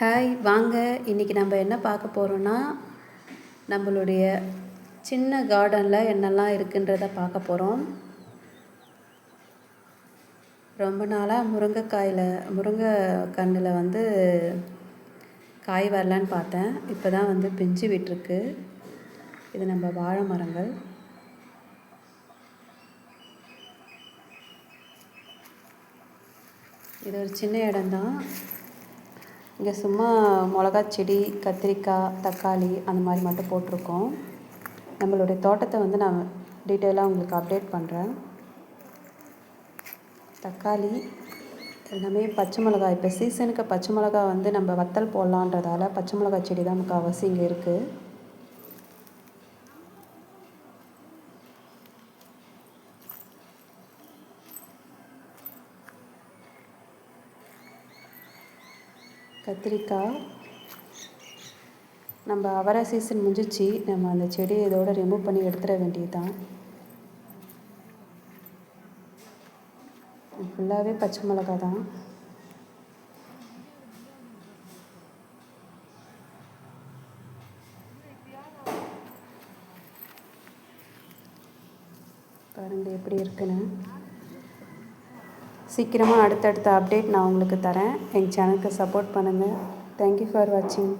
Hi வாங்க. இன்றைக்கி நம்ம என்ன பார்க்க போகிறோன்னா நம்மளுடைய சின்ன கார்டனில் என்னெல்லாம் இருக்குன்றத பார்க்க போகிறோம் ரொம்ப நாளாக முருங்கைக்காயில் முருங்கை கண்ணில் வந்து காய் வரலான்னு பார்த்தேன். இப்போ தான் வந்து பிஞ்சு விட்டுருக்கு. இது நம்ம வாழை மரங்கள். இது ஒரு சின்ன இடம்தான். இங்கே சும்மா மிளகா செடி கத்திரிக்காய் தக்காளி அந்த மாதிரி மட்டும் போட்டிருக்கோம். நம்மளுடைய தோட்டத்தை வந்து நான் டீட்டெயிலாக உங்களுக்கு அப்டேட் பண்ணுறேன் தக்காளி எல்லாமே பச்சை மிளகாய். இப்போ சீசனுக்கு பச்சை மிளகா வந்து நம்ம வத்தல் போடலான்றதால பச்சை மிளகாய் செடி தான் முக்கால்வாசி இங்கே இருக்குது கத்திரிக்காய். நம்ம அவரை சீசன் முடிஞ்சிச்சு நம்ம அந்த செடியை இதோட ரிமூவ் பண்ணி எடுத்துட வேண்டியது தான் ஃபுல்லாகவே பச்சை மிளகா தான் பாருங்கள் எப்படி இருக்குன்னு. சீக்கிரமாக அடுத்தடுத்த அப்டேட் நான் உங்களுக்கு தரேன். எங்கள் சேனலுக்கு சப்போர்ட் பண்ணுங்கள் தேங்க்யூ ஃபார் வாட்சிங்